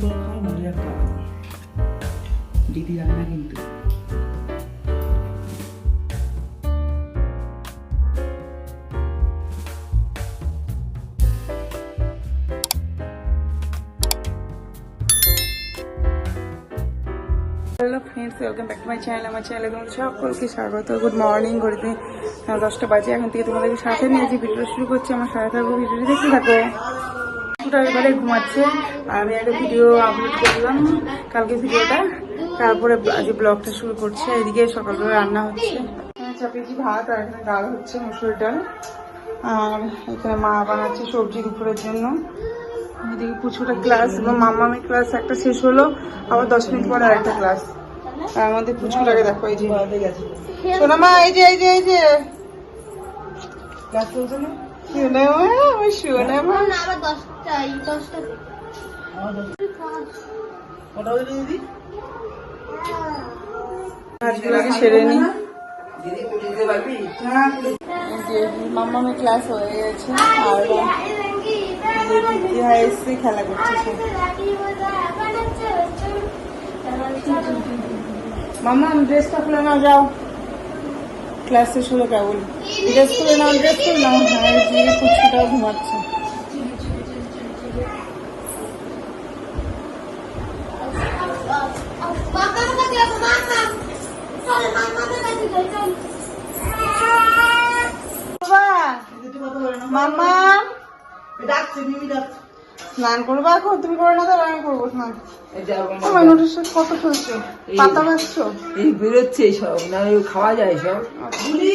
করে খাও মজা খাও দিদি রান্না কিন্তু। Hello friends welcome back to my channel আমার চ্যানেলে তোমাদের সকলকে স্বাগত। গুড মর্নিং ঘড়িতে দশটা বাজে। এখন থেকে তোমাদেরকে সাথে নিয়ে যে ভিডিও শুরু করছি। আমার সাথে থাকব ভিডিওটি দেখতে থাকো। ওটা এবারে ঘুমাচ্ছে। আর আমি একটা ভিডিও আপলোড করলাম কালকে ভিডিওটা তারপরে আজ ব্লগটা শুরু করছে। এদিকে সকালবেলা রান্না হচ্ছে। চাপিয়েছি ভাত আর এখানে ডাল হচ্ছে, মুসুর ডাল। আর এখানে মা বানাচ্ছে সবজি দুপুরের জন্য। এদিকে পুচুটা ক্লাস এবং মামামের ক্লাস একটা শেষ হলো, আবার দশ মিনিট পরে আর একটা ক্লাস আর আমাদের পুচুটাকে দেখো, এই যে। শোনা মা, এই যে এই যে এই যে। ক্লাস চলছে না? শোনা মা আবার দশটাই দশটা কাজগুলোকে সেরে নি দিদি পুজো দিতে পারবি মামামের ক্লাস হয়ে গেছে আর দিদি এসে খেলা করছে সে। মামা ড্রেসটা খুলে নাও যাও ক্লাস হলো কেবল ড্রেস খুলে নাও ড্রেস খুলে নাও। হ্যাঁ এদিকে পুচকুটাও ঘুমাচ্ছে মামা ডাকছে মিমি ডাকছে। স্নান করব। এখন তুমি করে না তাহলে আমি করব স্নান। আমার নোটিস কত চলছে? পাতা বাঁচছো এই বেরোচ্ছে সব না খাওয়া যায় সব। বুলি!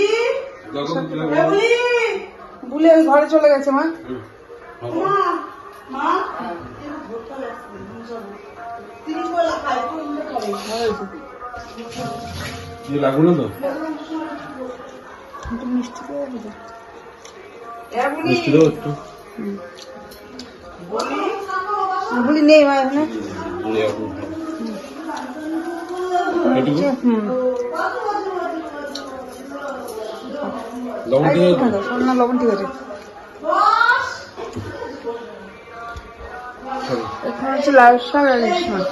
ওই ঘরে চলে গেছে মা। তো? মিষ্টি মিষ্টি দেবো একটু। বুলি নেই মা এখানে এটুকু হুম। লবণ ঠিক আছে। এখানে হচ্ছে লাল শাক আর ইলিশ মাছ।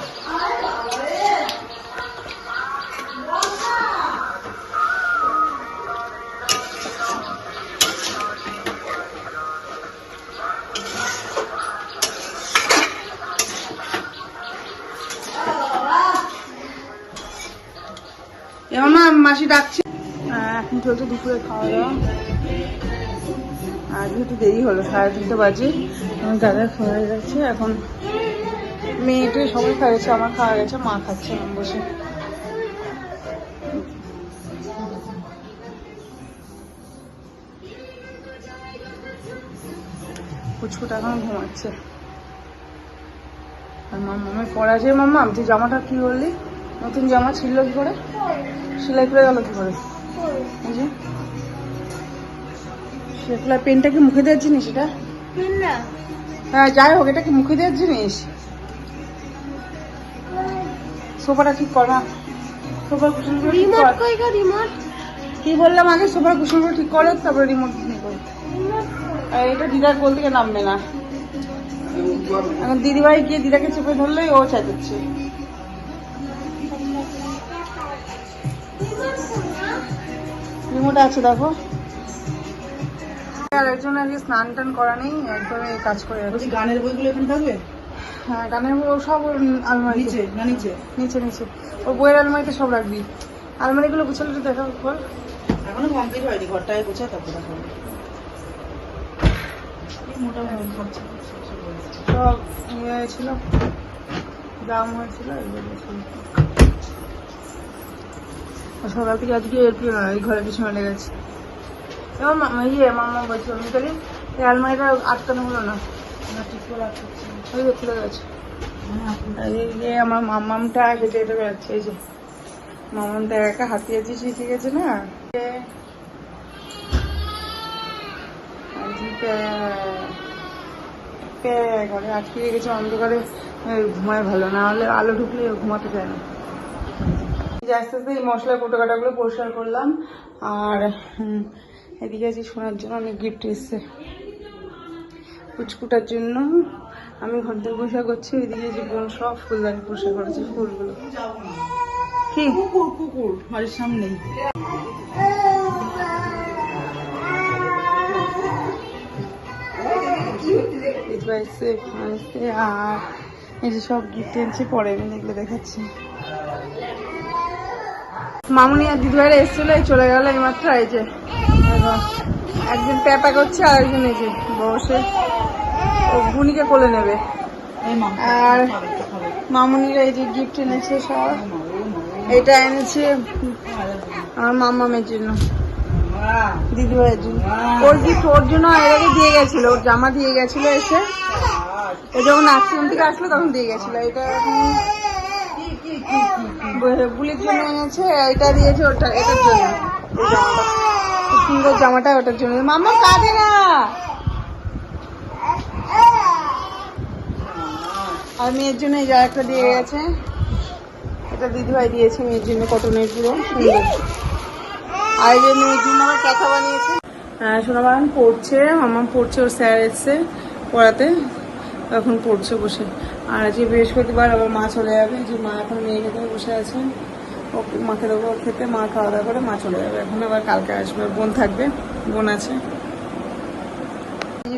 এমন না মাসি ডাকছে। আহ, এখন চলছে দুপুরে খাওয়া দাওয়া। আজকে একটু দেরি হলো সাড়ে তিনটে বাজে আমার দাদা খাওয়া হয়ে গেছে এখন মেয়েটে সবাই খাওয়া গেছে আমার খাওয়া গেছে মা খাচ্ছে এখন বসে। পুচকুটা এখন ঘুমাচ্ছে। আর মামামের পড়া যে মাম্মা তুই জামাটা কি বললি? নতুন জামা ছিল কি করে? সেলাই করে গেল কি করে? সেগুলা পেনটা কি মুখে দেওয়ার জিনিস এটা? হ্যাঁ যাই হোক এটা কি মুখে দেওয়ার জিনিস? সোফাটা ঠিক কর সোফার রিমোট কি বললাম আগে? সোফার কুশনগুলো ঠিক করো তারপরে রিমোট আর এটা দিদার কোল থেকে নামবে না। এখন দিদিভাই গিয়ে দিদাকে চেপে ধরলেই ও চাইছে রিমোট আছে দেখো। আর একজন আজকে স্নান টান করা নেই একদমই কাজ করে যাচ্ছে। গানের বইগুলো এখানে থাকবে? হ্যাঁ গানের বই সব ওর আলমারিতে। নিচে না নিচে? নিচে নিচে। ওর বইয়ের আলমারিতে সব রাখবি। আলমারিগুলো গুছালে একটু দেখা কর এখনও কমপ্লিট হয়নি ঘরটায় গোছা তারপর দেখো। এই মোটা ভাবে খাচ্ছে সব ইয়ে হয়েছিল দাম হয়েছিল এগুলো সকাল থেকে আজকে এই ঘরে পিছনে লেগেছে এবার মা- ইয়ে মামা বলছিল মিতালি এই আলমারিটা আটকানো হলো না। গেছে। যে মামামটা একা হাতিয়ে শিখে গেছে না? ঘরে আটকে গেছে অন্ধকারে। ঘুমায় ভালো, না হলে আলো ঢুকলে ঘুমাতে চায় না। যে আস্তে আস্তে এই মশলা কোটো কাটাগুলো পরিষ্কার করলাম। আর এদিকে আছে শোনার জন্য অনেক গিফট এসছে। পুচকুটার জন্য আমি ঘর থেকে পরিষ্কার করছি ওইদিকে যে বোন সব ফুলদানি পরিষ্কার করেছে ফুলগুলো। কি? কুকুর কুকুর বাড়ির আর এই যে সব গিফট এনেছে পরে আমি এগুলো দেখাচ্ছি। মামুনি আর দিদিভাইরা এসেছিল এই চলে গেল এইমাত্র এই যে দেখো, একদিন প্যাপা করছে আর একদিন এই যে বসে ও বুনিকে কোলে নেবে। আর মামুনিরা এই যে গিফট এনেছে সব এটা এনেছে আমার মামামের জন্য দিদিভাইয়ের জন্য। ওর গিফট ওর জন্য এর আগে দিয়ে গেছিল ওর জামা দিয়ে গেছিল এসে। ও যখন আশ্রম থেকে আসলো তখন দিয়ে গেছিল এটা এখন বুলির জন্য এনেছে, এটা দিয়েছে ওটা, এটার জন্য। সুন্দর জামাটা ওটার জন্য। মামা কাঁদে না। আর মেয়ের জন্য এই জায়গাটা দিয়ে গেছে। এটা দিদিভাই দিয়েছে মেয়ের জন্য কটনের পুরো সুন্দর। আর যে মেয়ের জন্য আবার কথা বানিয়েছে। হ্যাঁ সোনাবাগান পড়ছে মামা পড়ছে ওর স্যার এসছে পড়াতে। তখন পড়ছে বসে। আর আজকে বৃহস্পতিবার আবার মা চলে যাবে। যে মা এখন মেয়ে খেতে বসে আছে। ও মাকে দেবো খেতে, মা খাওয়া দাওয়া করে মা চলে যাবে। এখন আবার কালকে আসবে। বোন থাকবে, বোন আছে।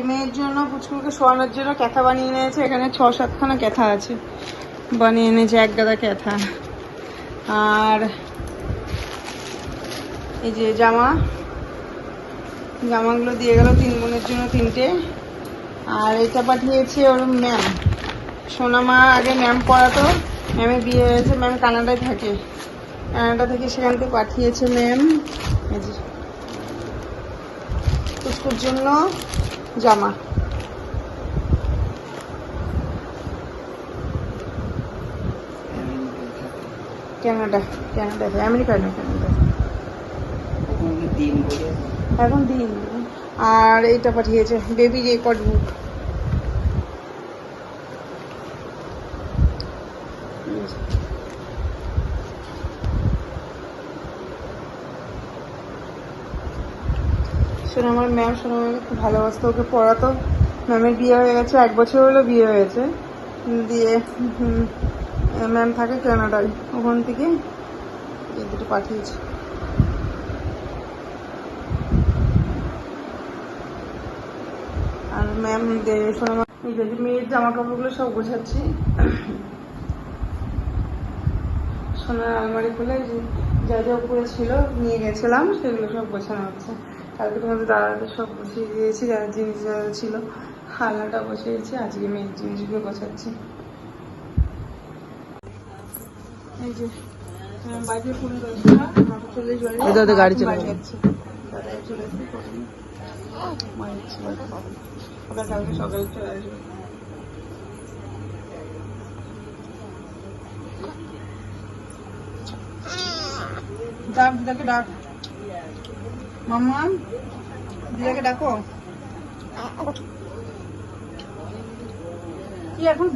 মেয়ের জন্য পুচকুকে শোয়ানোর জন্য ক্যাথা বানিয়ে এনেছে এখানে ছ সাতখানা ক্যাথা আছে। বানিয়ে এনেছে এক গাদা ক্যাথা। আর এই যে জামা, জামাগুলো দিয়ে গেল তিন বোনের জন্য তিনটে। আর এটা পাঠিয়েছে ওর ম্যাম। সোনামা আগে ম্যাম পড়াতো ম্যামে বিয়ে হয়েছে ম্যাম কানাডায় থাকে। কানাডা থেকে সেখান থেকে পাঠিয়েছে ম্যাম পুচকুর জন্য জামা। কানাডা কানাডা আমেরিকা না বলে? এখন দিন। আর এইটা পাঠিয়েছে বেবি রেকর্ড বুক শোনো, আমার ম্যাম খুব ভালোবাসতো ওকে পড়াতো। ম্যামের বিয়ে হয়ে গেছে, এক বছর হলো বিয়ে হয়েছে। দিয়ে ম্যাম থাকে কানাডায় ওখান থেকে এই দুটো পাঠিয়েছে। আর ম্যাম সোনামা মেয়ের জামা কাপড়গুলো সব গোছাচ্ছি। সোনার আলমারি খুলে যে যা উপরে ছিল নিয়ে গেছিলাম সেগুলো সব গোছানো হচ্ছে। কালকে তোমাদের দাদাদের সব বসিয়ে দিয়েছি যারা জিনিস ছিল হালনাটা বসিয়েছি আজকে মেয়ের জিনিসগুলো গোছাচ্ছি। এই যে ফোন গাড়ি চলে যাচ্ছে। কালকে সকালে চলে আসবে। ডাক দিদাকে ডাক। মামা দিদাকে ডাকো। কি এখন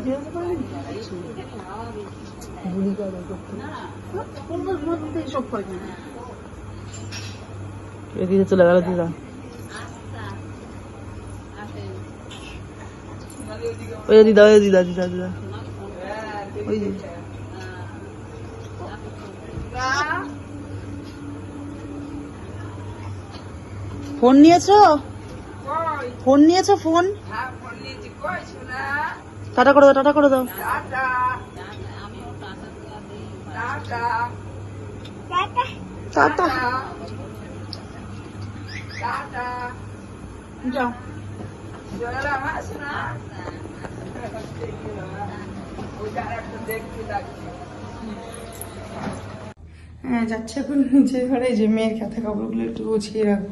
এদিকে চলে গেল দিদা। ওই দিদা ওই দিদা দিদা দিদা। ওই যে। ফোন নিয়েছো? ফোন নিয়েছো ফোন? টাটা করে দাও, টাটা করে দাও। হ্যাঁ যাচ্ছে এখন নিচের ঘরে যে মেয়ের কাঁথা কাপড়গুলো একটু গুছিয়ে রাখব।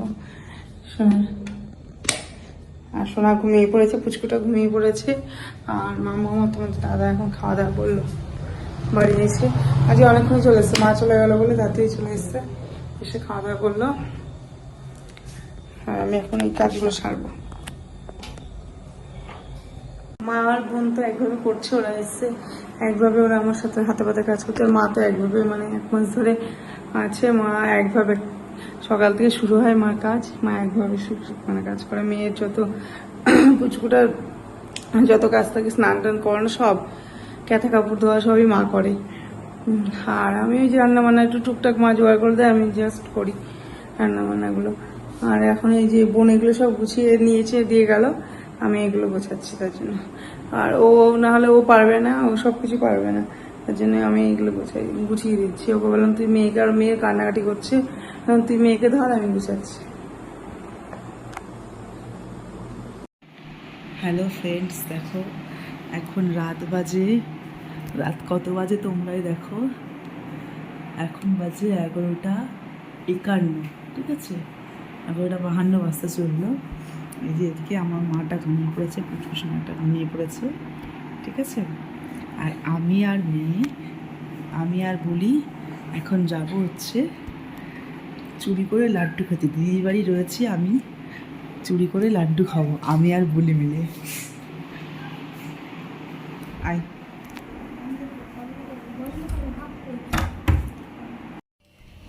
আর সোনা ঘুমিয়ে পড়েছে, পুচকুটা ঘুমিয়ে পড়েছে। আর মামা তোমাদের দাদা এখন খাওয়া দাওয়া করল। বাড়ি এসে আজকে অনেকক্ষণ চলে এসছে। মা চলে গেলো বলে তাড়াতাড়ি চলে এসছে। এসে খাওয়া দাওয়া করল। আর আমি এখন এই কাজগুলো সারবো। মা আর বোন তো একভাবে করছে, ওরা এসছে। একভাবে ওরা আমার সাথে হাতে পাতে কাজ করছে। মা তো একভাবে মানে এক মাস ধরে আছে। মা একভাবে সকাল থেকে শুরু হয় মার কাজ, মা একভাবে মানে কাজ করে। মেয়ের যত পুচকুটার যত কাজ থাকে, স্নান টান করানো সব, ক্যাথা কাপড় ধোয়া সবই মা করে। আর আমি ওই যে রান্না বান্না একটু টুকটাক মা জোগাড় করে দেয়, আমি জাস্ট করি রান্না বান্নাগুলো আর এখন এই যে বোন এগুলো সব গুছিয়ে নিয়েছে, দিয়ে গেল, আমি এগুলো গোছাচ্ছি তার জন্য। আর ও না হলে ও পারবে না, ও সব কিছু পারবে না। তার জন্য আমি এগুলো গোছাই, গুছিয়ে দিচ্ছি। ওকে বললাম, তুই মেয়েকে আর মেয়ে কান্নাকাটি করছে তুই মেয়েকে ধর, আমি গুছাচ্ছি। হ্যালো ফ্রেন্ডস দেখো, এখন রাত বাজে। রাত কত বাজে তোমরাই দেখো। এখন বাজে এগারোটা একান্ন, ঠিক আছে? এগারোটা বাহান্ন বাজতে চলল। এই যে এদিকে আমার মাটা ঘুমিয়ে পড়েছে পুচকুস মাটা ঘুমিয়ে পড়েছে, ঠিক আছে? আর আমি আর মেয়ে, আমি আর বলি, এখন যাব হচ্ছে চুরি করে লাড্ডু খেতে। দিদির বাড়ি রয়েছি আমি, চুরি করে লাড্ডু খাব, আমি আর বলি মিলে। আয়।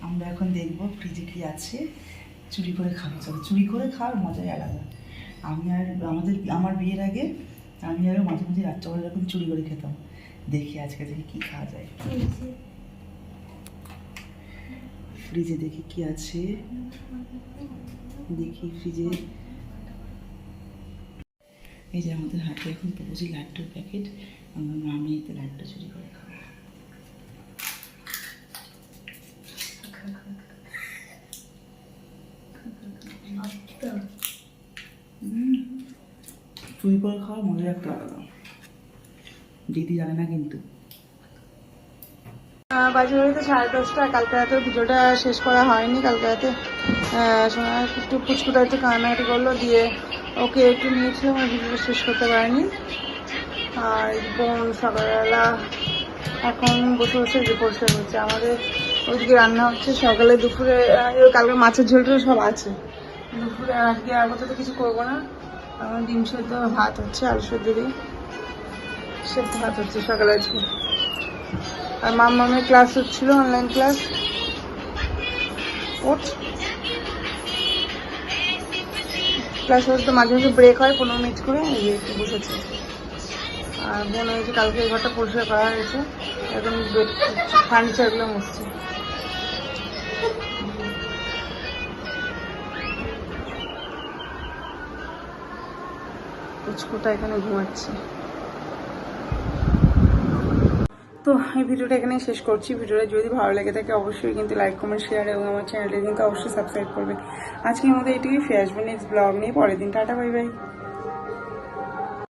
আমরা এখন দেখব ফ্রিজে কি আছে। চুরি করে খাব, চলো। চুরি করে খাওয়ার মজাই আলাদা। আমি আর আমাদের, আমার বিয়ের আগে আমি আরও মাঝে মাঝে রাত্রেবেলা এরকম চুরি করে খেতাম। দেখি আজকে দেখি কি খাওয়া যায়। ফ্রিজে দেখি কি আছে। দেখি ফ্রিজে। এই যে আমাদের হাতে এখন পৌঁছে লাড্ডুর প্যাকেট। আমরা মামি এতে লাড্ডু চুরি করে হুম, চুরি করে খাওয়ার মজা একটা আলাদা। দিদি জানে না কিন্তু। বাজে হয়েছে সাড়ে দশটা, কালকে রাতে ভিডিওটা শেষ করা হয়নি, কালকে রাতে একটু পুচকুটা একটু কান্নাকাটি করল, দিয়ে ওকে একটু নিয়েছিলাম আর ভিডিওটা শেষ করতে পারিনি। আর বোন সকালবেলা এখন বসে বসে যে পরিষ্কার করছে আমাদের ওইদিকে রান্না হচ্ছে, সকালে দুপুরে কালকে মাছের ঝোলটা সব আছে। দুপুরে আজকে আগত তো কিছু করব না। আমার ডিম সেদ্ধ ভাত হচ্ছে, আলু সেদ্ধ দিয়ে। সেদ্ধ ভাত হচ্ছে সকালে আজকে। আর মামামের ক্লাস হচ্ছিল অনলাইন ক্লাস ক্লাস হচ্ছে তো মাঝে মাঝে ব্রেক হয়, পনেরো মিনিট করে, এই একটু বসেছে। আর বোন হয়েছে কালকে এই ঘরটা পরিষ্কার করা হয়েছে এখন ফার্নিচারগুলো মুছছে। পুচকুটা এখানে ঘুমাচ্ছে। তো এই ভিডিওটা এখানে শেষ করছি। ভিডিওটা যদি ভালো লেগে থাকে অবশ্যই কিন্তু লাইক কমেন্ট শেয়ার এবং আমার চ্যানেলটা কিন্তু অবশ্যই সাবস্ক্রাইব করবেন আজকের আমাদের এটুকুই। ফিরে আসবে নেক্সট ব্লগ নিয়ে। পরের দিন টাটা বাই বাই